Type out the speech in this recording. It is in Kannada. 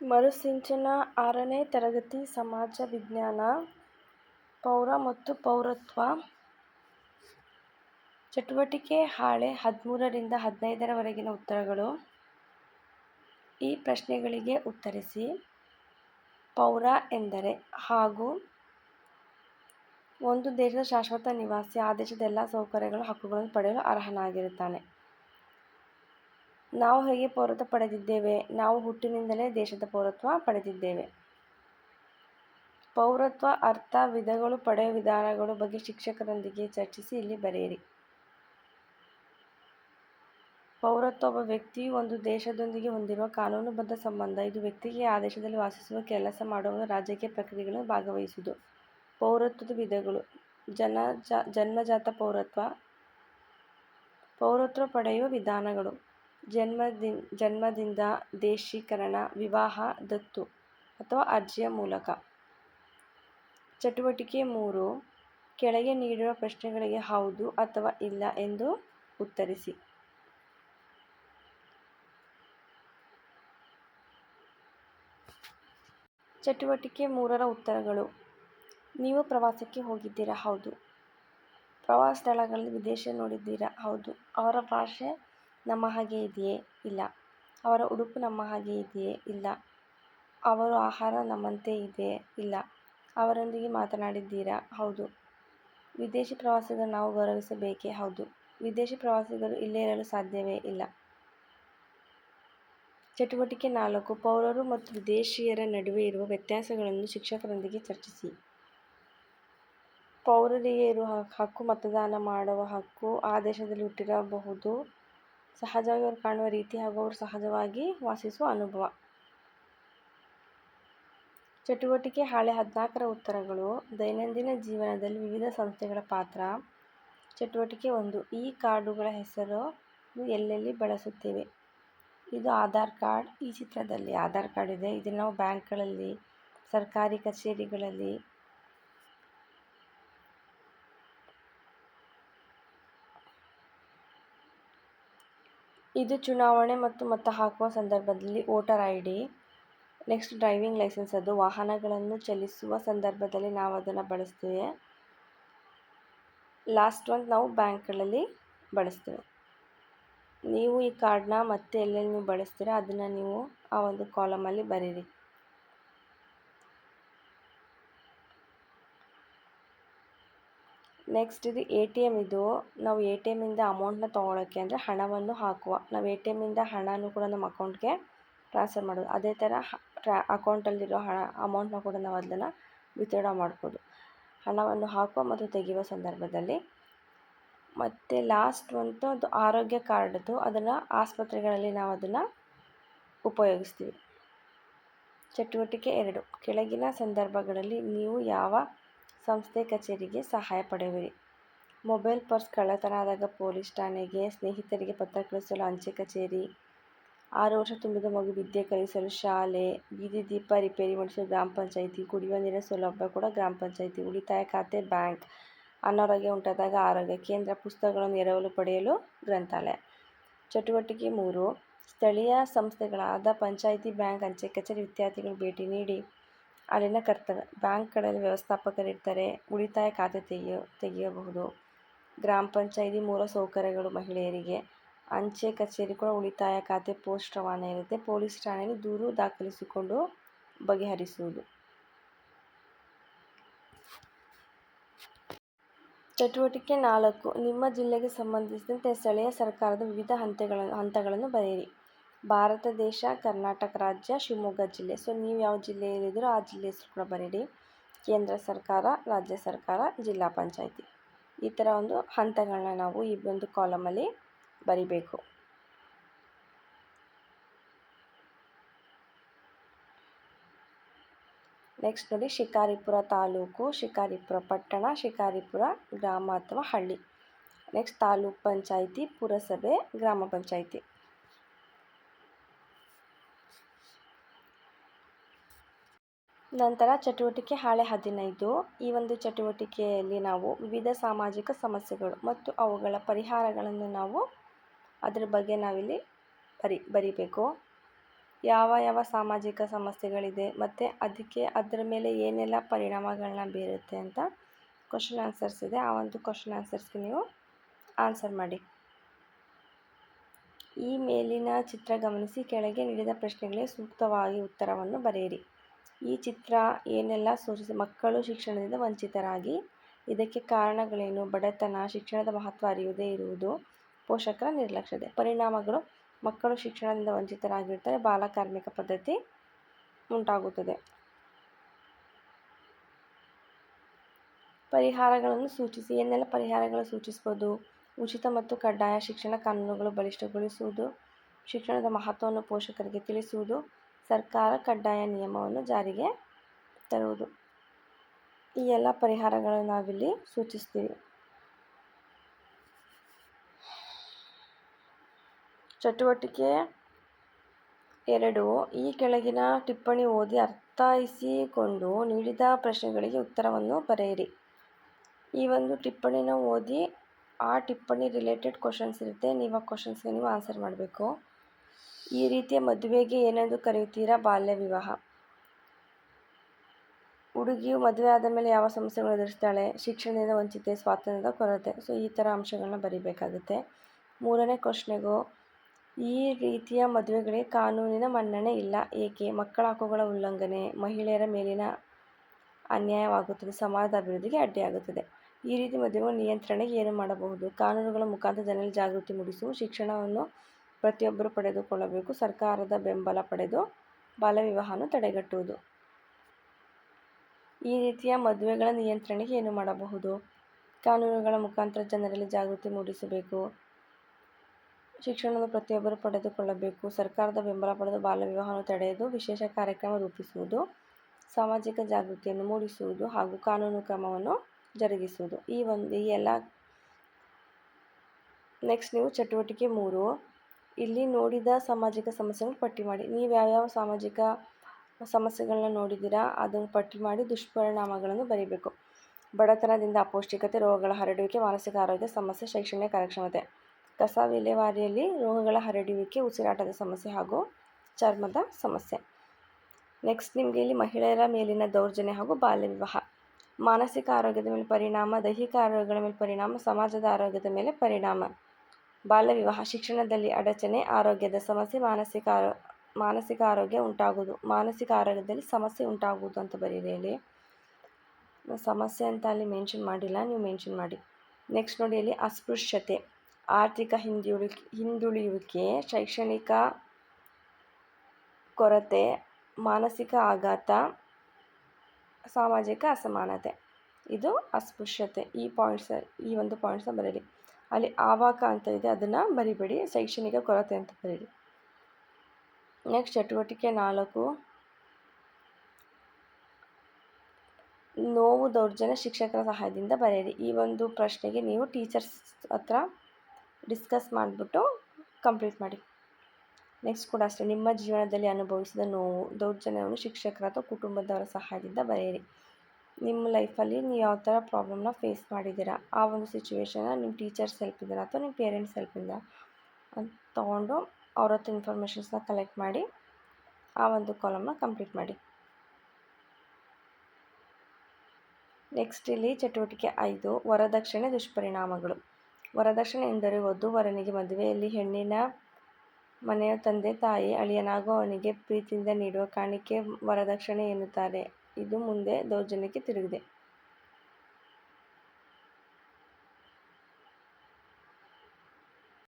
ಮರುಸಿಂಚನ ಆರನೇ ತರಗತಿ ಸಮಾಜ ವಿಜ್ಞಾನ, ಪೌರ ಮತ್ತು ಪೌರತ್ವ, ಚಟುವಟಿಕೆ ಹಾಳೆ ಹದಿಮೂರರಿಂದ ಹದಿನೈದರವರೆಗಿನ ಉತ್ತರಗಳು. ಈ ಪ್ರಶ್ನೆಗಳಿಗೆ ಉತ್ತರಿಸಿ. ಪೌರ ಎಂದರೆ ಹಾಗೂ ಒಂದು ದೇಶದ ಶಾಶ್ವತ ನಿವಾಸಿ, ಆ ದೇಶದ ಎಲ್ಲ ಸೌಕರ್ಯಗಳು, ಹಕ್ಕುಗಳನ್ನು ಪಡೆಯಲು ಅರ್ಹನಾಗಿರುತ್ತಾನೆ. ನಾವು ಹೇಗೆ ಪೌರತ್ವ ಪಡೆದಿದ್ದೇವೆ? ನಾವು ಹುಟ್ಟಿನಿಂದಲೇ ದೇಶದ ಪೌರತ್ವ ಪಡೆದಿದ್ದೇವೆ. ಪೌರತ್ವ, ಅರ್ಥ, ವಿಧಗಳು, ಪಡೆಯುವ ವಿಧಾನಗಳು ಬಗ್ಗೆ ಶಿಕ್ಷಕರೊಂದಿಗೆ ಚರ್ಚಿಸಿ ಇಲ್ಲಿ ಬರೆಯಿರಿ. ಪೌರತ್ವ ಒಬ್ಬ ವ್ಯಕ್ತಿಯು ಒಂದು ದೇಶದೊಂದಿಗೆ ಹೊಂದಿರುವ ಕಾನೂನುಬದ್ಧ ಸಂಬಂಧ. ಇದು ವ್ಯಕ್ತಿಗೆ ಆ ದೇಶದಲ್ಲಿ ವಾಸಿಸುವ ಕೆಲಸ ಮಾಡುವ ರಾಜಕೀಯ ಪ್ರಕ್ರಿಯೆಗಳನ್ನು ಭಾಗವಹಿಸುವುದು. ಪೌರತ್ವದ ವಿಧಗಳು. ಜನ ಜನ್ಮಜಾತ ಪೌರತ್ವ. ಪೌರತ್ವ ಪಡೆಯುವ ವಿಧಾನಗಳು. ಜನ್ಮದಿ ಜನ್ಮದಿಂದ ದೇಶೀಕರಣ, ವಿವಾಹ, ದತ್ತು ಅಥವಾ ಅರ್ಜಿಯ ಮೂಲಕ. ಚಟುವಟಿಕೆ ಮೂರು, ಕೆಳಗೆ ನೀಡಿರುವ ಪ್ರಶ್ನೆಗಳಿಗೆ ಹೌದು ಅಥವಾ ಇಲ್ಲ ಎಂದು ಉತ್ತರಿಸಿ. ಚಟುವಟಿಕೆ ಮೂರರ ಉತ್ತರಗಳು. ನೀವು ಪ್ರವಾಸಕ್ಕೆ ಹೋಗಿದ್ದೀರಾ? ಹೌದು. ಪ್ರವಾಸ ಸ್ಥಳಗಳಲ್ಲಿ ವಿದೇಶ ನೋಡಿದ್ದೀರಾ? ಹೌದು. ಅವರ ಭಾಷೆ ನಮ್ಮ ಹಾಗೆ ಇದೆಯೇ? ಇಲ್ಲ. ಅವರ ಉಡುಪು ನಮ್ಮ ಹಾಗೆ ಇದೆಯೇ? ಇಲ್ಲ. ಅವರ ಆಹಾರ ನಮ್ಮಂತೆ ಇದೆಯೇ ಇಲ್ಲ. ಅವರೊಂದಿಗೆ ಮಾತನಾಡಿದ್ದೀರಾ? ಹೌದು. ವಿದೇಶಿ ಪ್ರವಾಸಿಗರು ನಾವು ಗೌರವಿಸಬೇಕೇ? ಹೌದು. ವಿದೇಶಿ ಪ್ರವಾಸಿಗರು ಇಲ್ಲೇ ಇರಲು ಸಾಧ್ಯವೇ? ಇಲ್ಲ. ಚಟುವಟಿಕೆ ನಾಲ್ಕು. ಪೌರರು ಮತ್ತು ವಿದೇಶಿಯರ ನಡುವೆ ಇರುವ ವ್ಯತ್ಯಾಸಗಳನ್ನು ಶಿಕ್ಷಕರೊಂದಿಗೆ ಚರ್ಚಿಸಿ. ಪೌರರಿಗೆ ಇರುವ ಹಕ್ಕು ಮತದಾನ ಮಾಡುವ ಹಕ್ಕು ಆ ದೇಶದಲ್ಲಿ ಹುಟ್ಟಿರಬಹುದು. ಸಹಜವಾಗಿ ಅವ್ರು ಕಾಣುವ ರೀತಿ ಹಾಗೂ ಅವರು ಸಹಜವಾಗಿ ವಾಸಿಸುವ ಅನುಭವ. ಚಟುವಟಿಕೆ ಹಾಳೆ ಹದಿನಾಲ್ಕರ ಉತ್ತರಗಳು. ದೈನಂದಿನ ಜೀವನದಲ್ಲಿ ವಿವಿಧ ಸಂಸ್ಥೆಗಳ ಪಾತ್ರ. ಚಟುವಟಿಕೆ ಒಂದು. ಈ ಕಾರ್ಡುಗಳ ಹೆಸರು ಎಲ್ಲೆಲ್ಲಿ ಬಳಸುತ್ತೇವೆ? ಇದು ಆಧಾರ್ ಕಾರ್ಡ್. ಈ ಚಿತ್ರದಲ್ಲಿ ಆಧಾರ್ ಕಾರ್ಡ್ ಇದೆ. ಇದನ್ನು ನಾವು ಬ್ಯಾಂಕ್ಗಳಲ್ಲಿ, ಸರ್ಕಾರಿ ಕಚೇರಿಗಳಲ್ಲಿ ಇದು ಚುನಾವಣೆ ಮತ್ತು ಮತ ಹಾಕುವ ಸಂದರ್ಭದಲ್ಲಿ voter I D, next driving licence ಅದು, ವಾಹನಗಳನ್ನು ಚಲಿಸುವ ಸಂದರ್ಭದಲ್ಲಿ ನಾವು ಅದನ್ನು ಬಳಸ್ತೇವೆ. ಲಾಸ್ಟ್ ಒಂದು ನಾವು ಬ್ಯಾಂಕ್ಗಳಲ್ಲಿ ಬಳಸ್ತೇವೆ. ನೀವು ಈ ಕಾರ್ಡ್ನ ಮತ್ತೆ ಎಲ್ಲೆಲ್ಲಿ ನೀವು ಬಳಸ್ತೀರ ಅದನ್ನು ನೀವು ಆ ಒಂದು ಕಾಲಮಲ್ಲಿ ಬರೀರಿ. ನೆಕ್ಸ್ಟ್ ಇದು ಎ ಟಿ ಎಂ ಇದು. ನಾವು ಎ ಟಿ ಎಮ್ಮಿಂದ ಅಮೌಂಟ್ನ ತೊಗೊಳಕ್ಕೆ ಅಂದರೆ ಹಣವನ್ನು ಹಾಕುವ. ನಾವು ಎ ಟಿ ಎಮ್ಮಿಂದ ಹಣನೂ ಕೂಡ ನಮ್ಮ ಅಕೌಂಟ್ಗೆ ಟ್ರಾನ್ಸ್ಫರ್ ಮಾಡೋದು. ಅದೇ ಥರ ಟ್ರಾ ಅಕೌಂಟಲ್ಲಿರೋ ಹಣ ಅಮೌಂಟ್ನ ಕೂಡ ನಾವು ಅದನ್ನು ವಿತ್ಡ್ರಾ ಮಾಡ್ಬೋದು. ಹಣವನ್ನು ಹಾಕುವ ಮತ್ತು ತೆಗೆಯುವ ಸಂದರ್ಭದಲ್ಲಿ. ಮತ್ತು ಲಾಸ್ಟ್ ಒಂದು, ಅದು ಆರೋಗ್ಯ ಕಾರ್ಡ್ದು, ಅದನ್ನು ಆಸ್ಪತ್ರೆಗಳಲ್ಲಿ ನಾವು ಅದನ್ನು ಉಪಯೋಗಿಸ್ತೀವಿ. ಚಟುವಟಿಕೆ ಎರಡು. ಕೆಳಗಿನ ಸಂದರ್ಭಗಳಲ್ಲಿ ನೀವು ಯಾವ ಸಂಸ್ಥೆ ಕಚೇರಿಗೆ ಸಹಾಯ ಪಡೆಯುವಿರಿ. ಮೊಬೈಲ್ ಪರ್ಸ್ ಕಳ್ಳತನ ಆದಾಗ ಪೊಲೀಸ್ ಠಾಣೆಗೆ ಸ್ನೇಹಿತರಿಗೆ ಪತ್ರ ಕಳಿಸಲು ಅಂಚೆ ಕಚೇರಿ. ಆರು ವರ್ಷ ತುಂಬಿದ ಮಗು ವಿದ್ಯೆ ಕಲಿಸಲು ಶಾಲೆ, ಬೀದಿ ದೀಪ ರಿಪೇರಿ ಮಾಡಿಸಲು ಗ್ರಾಮ ಪಂಚಾಯಿತಿ, ಕುಡಿಯುವ ನೀರಿನ ಸೌಲಭ್ಯ ಕೂಡ ಗ್ರಾಮ ಪಂಚಾಯಿತಿ, ಉಳಿತಾಯ ಖಾತೆ ಬ್ಯಾಂಕ್, ಅನಾರೋಗ್ಯ ಉಂಟಾದಾಗ ಆರೋಗ್ಯ ಕೇಂದ್ರ ಪುಸ್ತಕಗಳನ್ನು ಎರವಲು ಪಡೆಯಲು ಗ್ರಂಥಾಲಯ. ಚಟುವಟಿಕೆ ಮೂರು, ಸ್ಥಳೀಯ ಸಂಸ್ಥೆಗಳಾದ ಪಂಚಾಯಿತಿ, ಬ್ಯಾಂಕ್, ಅಂಚೆ ಕಚೇರಿ ವಿದ್ಯಾರ್ಥಿಗಳು ಭೇಟಿ ನೀಡಿ ಅಲ್ಲಿನ ಕರ್ತವ್ಯ. ಬ್ಯಾಂಕ್ಗಳಲ್ಲಿ ವ್ಯವಸ್ಥಾಪಕರಿರ್ತಾರೆ ಉಳಿತಾಯ ಖಾತೆ ತೆಗೆಯೋ, ತೆಗೆಯಬಹುದು. ಗ್ರಾಮ ಪಂಚಾಯಿತಿ ಮೂಲ ಸೌಕರ್ಯಗಳು ಮಹಿಳೆಯರಿಗೆ. ಅಂಚೆ ಕಚೇರಿ ಕೂಡ ಉಳಿತಾಯ ಖಾತೆ ಪೋಸ್ಟ್ ರವಾನೆ ಇರುತ್ತೆ. ಪೊಲೀಸ್ ಠಾಣೆಯಲ್ಲಿ ದೂರು ದಾಖಲಿಸಿಕೊಂಡು ಬಗೆಹರಿಸುವುದು. ಚಟುವಟಿಕೆ ನಾಲ್ಕು. ನಿಮ್ಮ ಜಿಲ್ಲೆಗೆ ಸಂಬಂಧಿಸಿದಂತೆ ಸ್ಥಳೀಯ ಸರ್ಕಾರದ ವಿವಿಧ ಹಂತಗಳನ್ನು ಹಂತಗಳನ್ನು ಬರೆಯಿರಿ. ಭಾರತ ದೇಶ, ಕರ್ನಾಟಕ ರಾಜ್ಯ, ಶಿವಮೊಗ್ಗ ಜಿಲ್ಲೆ. ಸೊ ನೀವು ಯಾವ ಜಿಲ್ಲೆಯಲ್ಲಿದ್ದೀರೋ ಆ ಜಿಲ್ಲೆ ಹೆಸರು ಕೂಡ ಬರೀರಿ ಕೇಂದ್ರ ಸರ್ಕಾರ, ರಾಜ್ಯ ಸರ್ಕಾರ, ಜಿಲ್ಲಾ ಪಂಚಾಯಿತಿ. ಈ ಥರ ಒಂದು ಹಂತಗಳನ್ನ ನಾವು ಈ ಒಂದು ಕಾಲಮಲ್ಲಿ ಬರಿಬೇಕು. ನೆಕ್ಸ್ಟ್ ನೋಡಿ ಶಿಕಾರಿಪುರ ತಾಲೂಕು, ಶಿಕಾರಿಪುರ ಪಟ್ಟಣ, ಶಿಕಾರಿಪುರ ಗ್ರಾಮ ಅಥವಾ ಹಳ್ಳಿ. ನೆಕ್ಸ್ಟ್ ತಾಲೂಕ್ ಪಂಚಾಯಿತಿ, ಪುರಸಭೆ, ಗ್ರಾಮ ಪಂಚಾಯಿತಿ. ನಂತರ ಚಟುವಟಿಕೆ ಹಾಳೆ ಹದಿನೈದು. ಈ ಒಂದು ಚಟುವಟಿಕೆಯಲ್ಲಿ ನಾವು ವಿವಿಧ ಸಾಮಾಜಿಕ ಸಮಸ್ಯೆಗಳು ಮತ್ತು ಅವುಗಳ ಪರಿಹಾರಗಳನ್ನು ನಾವು ಅದರ ಬಗ್ಗೆ ನಾವಿಲ್ಲಿ ಬರಿ, ಬರಿಬೇಕು. ಯಾವ ಯಾವ ಸಾಮಾಜಿಕ ಸಮಸ್ಯೆಗಳಿದೆ ಮತ್ತು ಅದಕ್ಕೆ ಅದರ ಮೇಲೆ ಏನೆಲ್ಲ ಪರಿಣಾಮಗಳನ್ನ ಬೀರುತ್ತೆ ಅಂತ ಕ್ವಶನ್ ಆನ್ಸರ್ಸ್ ಇದೆ. ಆ ಒಂದು ಕ್ವಶನ್ ಆನ್ಸರ್ಸ್ಗೆ ನೀವು ಆನ್ಸರ್ ಮಾಡಿ. ಈ ಮೇಲಿನ ಚಿತ್ರ ಗಮನಿಸಿ ಕೆಳಗೆ ನೀಡಿದ ಪ್ರಶ್ನೆಗಳಿಗೆ ಸೂಕ್ತವಾಗಿ ಉತ್ತರವನ್ನು ಬರೆಯಿರಿ. ಈ ಚಿತ್ರ ಏನೆಲ್ಲ ಸೂಚಿಸಿ ಮಕ್ಕಳು ಶಿಕ್ಷಣದಿಂದ ವಂಚಿತರಾಗಿ. ಇದಕ್ಕೆ ಕಾರಣಗಳೇನು? ಬಡತನ, ಶಿಕ್ಷಣದ ಮಹತ್ವ ಅರಿಯುವುದೇ ಇರುವುದು ಪೋಷಕರ ನಿರ್ಲಕ್ಷ್ಯತೆ. ಪರಿಣಾಮಗಳು ಮಕ್ಕಳು ಶಿಕ್ಷಣದಿಂದ ವಂಚಿತರಾಗಿರ್ತಾರೆ ಬಾಲಕಾರ್ಮಿಕ ಪದ್ಧತಿ ಉಂಟಾಗುತ್ತದೆ. ಪರಿಹಾರಗಳನ್ನು ಸೂಚಿಸಿ. ಏನೆಲ್ಲ ಪರಿಹಾರಗಳು ಸೂಚಿಸ್ಬೋದು? ಉಚಿತ ಮತ್ತು ಕಡ್ಡಾಯ ಶಿಕ್ಷಣ ಕಾನೂನುಗಳು ಬಲಿಷ್ಠಗೊಳಿಸುವುದು, ಶಿಕ್ಷಣದ ಮಹತ್ವವನ್ನು ಪೋಷಕರಿಗೆ ತಿಳಿಸುವುದು ಸರ್ಕಾರ ಕಡ್ಡಾಯ ನಿಯಮವನ್ನು ಜಾರಿಗೆ ತರುವುದು. ಈ ಎಲ್ಲ ಪರಿಹಾರಗಳನ್ನು ನಾವಿಲ್ಲಿ ಸೂಚಿಸ್ತೀವಿ. ಚಟುವಟಿಕೆ ಎರಡು, ಈ ಕೆಳಗಿನ ಟಿಪ್ಪಣಿ ಓದಿ ಅರ್ಥೈಸಿಕೊಂಡು ನೀಡಿದ ಪ್ರಶ್ನೆಗಳಿಗೆ ಉತ್ತರವನ್ನು ಬರೆಯಿರಿ. ಈ ಒಂದು ಟಿಪ್ಪಣಿನ ಓದಿ ಆ ಟಿಪ್ಪಣಿ ರಿಲೇಟೆಡ್ ಕ್ವಶನ್ಸ್ ಇರುತ್ತೆ. ನೀವು ಆ ಕ್ವಶನ್ಸ್ಗೆ ನೀವು ಆನ್ಸರ್ ಮಾಡಬೇಕು. ಈ ರೀತಿಯ ಮದುವೆಗೆ ಏನೆಂದು ಕರೆಯುತ್ತೀರಾ? ಬಾಲ್ಯ ವಿವಾಹ. ಹುಡುಗಿಯು ಮದುವೆ ಆದ ಮೇಲೆ ಯಾವ ಸಮಸ್ಯೆಗಳು ಎದುರಿಸ್ತಾಳೆ? ಶಿಕ್ಷಣದಿಂದ ವಂಚಿತೆ, ಸ್ವಾತಂತ್ರ್ಯದ ಕೊರತೆ. ಸೊ, ಈ ಥರ ಅಂಶಗಳನ್ನ ಬರೀಬೇಕಾಗುತ್ತೆ. ಮೂರನೇ ಪ್ರಶ್ನೆಗೂ, ಈ ರೀತಿಯ ಮದುವೆಗಳಿಗೆ ಕಾನೂನಿನ ಮನ್ನಣೆ ಇಲ್ಲ. ಏಕೆ? ಮಕ್ಕಳ ಹಕ್ಕುಗಳ ಉಲ್ಲಂಘನೆ ಮಹಿಳೆಯರ ಮೇಲಿನ ಅನ್ಯಾಯವಾಗುತ್ತದೆ. ಸಮಾಜದ ಅಭಿವೃದ್ಧಿಗೆ ಅಡ್ಡಿಯಾಗುತ್ತದೆ. ಈ ರೀತಿ ಮದುವೆಗಳ ನಿಯಂತ್ರಣಕ್ಕೆ ಏನು ಮಾಡಬಹುದು? ಕಾನೂನುಗಳ ಮುಖಾಂತರ ಜನರಲ್ಲಿ ಜಾಗೃತಿ ಮೂಡಿಸುವ ಶಿಕ್ಷಣವನ್ನು ಪ್ರತಿಯೊಬ್ಬರು ಪಡೆದುಕೊಳ್ಳಬೇಕು. ಸರ್ಕಾರದ ಬೆಂಬಲ ಪಡೆದು ಬಾಲ್ಯ ವಿವಾಹವನ್ನು ತಡೆಗಟ್ಟುವುದು. ಈ ರೀತಿಯ ಮದುವೆಗಳ ನಿಯಂತ್ರಣಕ್ಕೆ ಏನು ಮಾಡಬಹುದು? ಕಾನೂನುಗಳ ಮುಖಾಂತರ ಜನರಲ್ಲಿ ಜಾಗೃತಿ ಮೂಡಿಸಬೇಕು. ಶಿಕ್ಷಣವನ್ನು ಪ್ರತಿಯೊಬ್ಬರು ಪಡೆದುಕೊಳ್ಳಬೇಕು. ಸರ್ಕಾರದ ಬೆಂಬಲ ಪಡೆದು ಬಾಲ್ಯ ವಿವಾಹವನ್ನು ತಡೆಯಲು ವಿಶೇಷ ಕಾರ್ಯಕ್ರಮ ರೂಪಿಸುವುದು, ಸಾಮಾಜಿಕ ಜಾಗೃತಿಯನ್ನು ಮೂಡಿಸುವುದು ಹಾಗೂ ಕಾನೂನು ಕ್ರಮವನ್ನು ಜರುಗಿಸುವುದು. ಈ ಒಂದು, ಈ ಎಲ್ಲ ನೆಕ್ಸ್ಟ್ ನೀವು ಚಟುವಟಿಕೆ ಮೂರು. ಇಲ್ಲಿ ನೋಡಿದ ಸಾಮಾಜಿಕ ಸಮಸ್ಯೆಗಳನ್ನು ಪಟ್ಟಿ ಮಾಡಿ. ನೀವು ಯಾವ್ಯಾವ ಸಾಮಾಜಿಕ ಸಮಸ್ಯೆಗಳನ್ನ ನೋಡಿದ್ದೀರಾ, ಅದನ್ನು ಪಟ್ಟಿ ಮಾಡಿ ದುಷ್ಪರಿಣಾಮಗಳನ್ನು ಬರೀಬೇಕು. ಬಡತನದಿಂದ ಅಪೌಷ್ಟಿಕತೆ, ರೋಗಗಳ ಹರಡುವಿಕೆ, ಮಾನಸಿಕ ಆರೋಗ್ಯ ಸಮಸ್ಯೆ, ಶೈಕ್ಷಣಿಕ ಕಾರ್ಯಕ್ಷಮತೆ. ಕಸ ವಿಲೇವಾರಿಯಲ್ಲಿ ರೋಗಗಳ ಹರಡುವಿಕೆ, ಉಸಿರಾಟದ ಸಮಸ್ಯೆ ಹಾಗೂ ಚರ್ಮದ ಸಮಸ್ಯೆ. ನೆಕ್ಸ್ಟ್ ನಿಮಗೆ ಇಲ್ಲಿ ಮಹಿಳೆಯರ ಮೇಲಿನ ದೌರ್ಜನ್ಯ ಹಾಗೂ ಬಾಲ್ಯ ವಿವಾಹ. ಮಾನಸಿಕ ಆರೋಗ್ಯದ ಮೇಲೆ ಪರಿಣಾಮ, ದೈಹಿಕ ಆರೋಗ್ಯಗಳ ಮೇಲೆ ಪರಿಣಾಮ, ಸಮಾಜದ ಆರೋಗ್ಯದ ಮೇಲೆ ಪರಿಣಾಮ. ಬಾಲ್ಯ ವಿವಾಹ ಶಿಕ್ಷಣದಲ್ಲಿ ಅಡಚಣೆ, ಆರೋಗ್ಯದ ಸಮಸ್ಯೆ, ಮಾನಸಿಕ ಆರೋ, ಮಾನಸಿಕ ಆರೋಗ್ಯ ಉಂಟಾಗುವುದು. ಮಾನಸಿಕ ಆರೋಗ್ಯದಲ್ಲಿ ಸಮಸ್ಯೆ ಉಂಟಾಗುವುದು ಅಂತ ಬರೀರಿ ಇಲ್ಲಿ ಸಮಸ್ಯೆ ಅಂತ ಅಲ್ಲಿ ಮೆನ್ಷನ್ ಮಾಡಿಲ್ಲ, ನೀವು ಮೆನ್ಷನ್ ಮಾಡಿ. ನೆಕ್ಸ್ಟ್ ನೋಡಿ ಇಲ್ಲಿ ಅಸ್ಪೃಶ್ಯತೆ, ಆರ್ಥಿಕ ಹಿಂದುಳಿ ಹಿಂದುಳಿಯುವಿಕೆ, ಶೈಕ್ಷಣಿಕ ಕೊರತೆ, ಮಾನಸಿಕ ಆಘಾತ, ಸಾಮಾಜಿಕ ಅಸಮಾನತೆ. ಇದು ಅಸ್ಪೃಶ್ಯತೆ. ಈ ಪಾಯಿಂಟ್ಸ್ ಈ ಒಂದು ಪಾಯಿಂಟ್ಸ್ನ ಬರೀರಿ. ಅಲ್ಲಿ ಆವಾಕ ಅಂತ ಇದೆ, ಅದನ್ನು ಬರಿಬೇಡಿ ಶೈಕ್ಷಣಿಕ ಕೊರತೆ ಅಂತ ಬರೀರಿ. ನೆಕ್ಸ್ಟ್ ಚಟುವಟಿಕೆ ನಾಲ್ಕು. ನೋವು ದೌರ್ಜನ್ಯ ಶಿಕ್ಷಕರ ಸಹಾಯದಿಂದ ಬರೆಯಿರಿ. ಈ ಒಂದು ಪ್ರಶ್ನೆಗೆ ನೀವು ಟೀಚರ್ಸ್ ಹತ್ರ ಡಿಸ್ಕಸ್ ಮಾಡಿಬಿಟ್ಟು ಕಂಪ್ಲೀಟ್ ಮಾಡಿ. ನೆಕ್ಸ್ಟ್ ಕೂಡ ಅಷ್ಟೇ. ನಿಮ್ಮ ಜೀವನದಲ್ಲಿ ಅನುಭವಿಸಿದ ನೋವು ದೌರ್ಜನ್ಯವನ್ನು ಶಿಕ್ಷಕರ ಅಥವಾ ಕುಟುಂಬದವರ ಸಹಾಯದಿಂದ ಬರೆಯಿರಿ. ನಿಮ್ಮ ಲೈಫಲ್ಲಿ ನೀವು ಯಾವ ಥರ ಪ್ರಾಬ್ಲಮ್ನ ಫೇಸ್ ಮಾಡಿದ್ದೀರಾ? ಆ ಒಂದು ಸಿಚುವೇಶನ್ನ ನಿಮ್ಮ ಟೀಚರ್ಸ್ ಹೆಲ್ಪಿಂದ ಅಥವಾ ನಿಮ್ಮ ಪೇರೆಂಟ್ಸ್ ಹೆಲ್ಪಿಂದ ಅಂತ ತೊಗೊಂಡು ಅವ್ರ ಹತ್ರ ಇನ್ಫಾರ್ಮೇಷನ್ಸ್ನ ಕಲೆಕ್ಟ್ ಮಾಡಿ ಆ ಒಂದು ಕಾಲಮ್ನ ಕಂಪ್ಲೀಟ್ ಮಾಡಿ. ನೆಕ್ಸ್ಟ್ ಇಲ್ಲಿ ಚಟುವಟಿಕೆ ಐದು, ವರದಕ್ಷಿಣೆ ದುಷ್ಪರಿಣಾಮಗಳು. ವರದಕ್ಷಿಣೆ ಎಂದರೆ ವಧು ವರನಿಗೆ ಮದುವೆಯಲ್ಲಿ ಹೆಣ್ಣಿನ ಮನೆಯ ತಂದೆ ತಾಯಿ ಅಳಿಯನಾಗುವವನಿಗೆ ಪ್ರೀತಿಯಿಂದ ನೀಡುವ ಕಾಣಿಕೆ ವರದಕ್ಷಿಣೆ ಎನ್ನುತ್ತಾರೆ. ಇದು ಮುಂದೆ ದೌರ್ಜನ್ಯಕ್ಕೆ ತಿರುಗಿದೆ.